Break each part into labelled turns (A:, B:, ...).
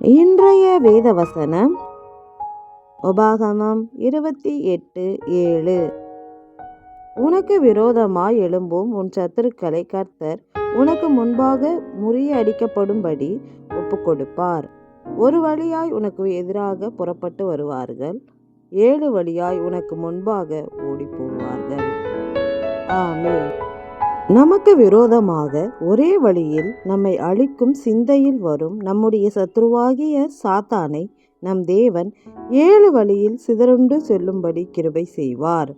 A: இன்றைய வேத வசனம் உபாகமம் இருபத்தி எட்டு ஏழு. உனக்கு விரோதமாய் எழும்பும் உன் சத்துருக்களை கர்த்தர் உனக்கு முன்பாக முறியடிக்கப்படும்படி ஒப்புக்கொடுப்பார். ஒரு வழியாய் உனக்கு எதிராக புறப்பட்டு வருவார்கள் ஏழு வழியாய் உனக்கு முன்பாக ஓடி போவார்கள் ஆமே நமக்கு விரோதமாக ஒரே வழியில் நம்மை அழிக்கும் சிந்தையில் வரும் நம்முடைய சத்ருவாகிய சாத்தானை நம் தேவன் ஏழு வழியில் சிதறுண்டு செல்லும்படி கிருபை செய்வார்.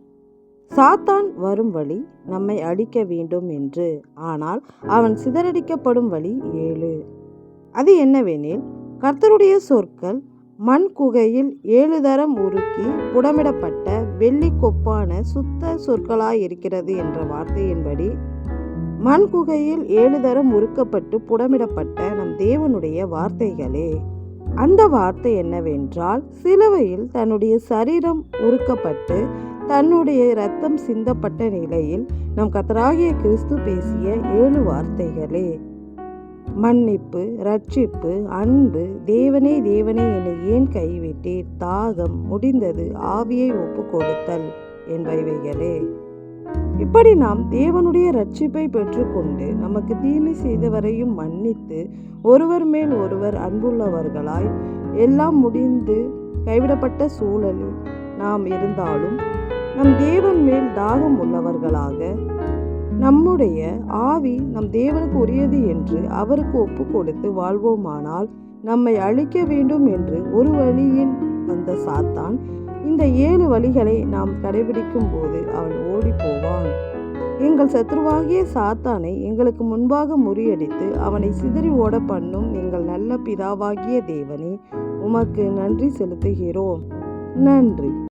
A: சாத்தான் வரும் வழி நம்மை அழிக்க வேண்டும் என்று. ஆனால் அவன் சிதறடிக்கப்படும் வழி ஏழு. அது என்னவெனில் கர்த்தருடைய சொற்கள் மண் குகையில் ஏழு தரம் உருக்கி புடமிடப்பட்ட வெள்ளி கொப்பான சுத்த சொற்களாயிருக்கிறது என்ற வார்த்தையின்படி மண் குகையில் ஏழு தரம் உருக்கப்பட்டு புடமிடப்பட்ட நம் தேவனுடைய வார்த்தைகளே. அந்த வார்த்தை என்னவென்றால் சிலுவையில் தன்னுடைய சரீரம் உருக்கப்பட்டு தன்னுடைய இரத்தம் சிந்தப்பட்ட நிலையில் நம் கத்தராகிய கிறிஸ்து பேசிய ஏழு வார்த்தைகளே. மன்னிப்பு ரட்சிப்பு அன்பு தேவனே தேவனே என்னை ஏன் கைவிட்டீர்? தாகம் முடிந்தது ஆவியை ஒப்பு கொடுத்தல் என்பவைகளே. இப்படி நாம் தேவனுடைய ரட்சிப்பை பெற்றுக்கொண்டு நமக்கு தீமை செய்தவரையும் மன்னித்து ஒருவர் மேல் ஒருவர் அன்புள்ளவர்களாய் எல்லாம் முடிந்து கைவிடப்பட்ட சூழலில் நாம் இருந்தாலும் நம் தேவன் மேல் தாகம் உள்ளவர்களாக நம்முடைய ஆவி நம் தேவனுக்கு உரியது என்று அவருக்கு ஒப்பு கொடுத்து வாழ்வோமானால் நம்மை அழிக்க வேண்டும் என்று ஒரு வழியில் வந்த சாத்தான் இந்த ஏழு வழிகளை நாம் கடைபிடிக்கும் போது அவன் ஓடி போவான் எங்கள் சத்ருவாகிய சாத்தானை எங்களுக்கு முன்பாக முறியடித்து அவனை சிதறி ஓட பண்ணும் எங்கள் நல்ல பிதாவாகிய தேவனே உமக்கு நன்றி செலுத்துகிறோம். நன்றி.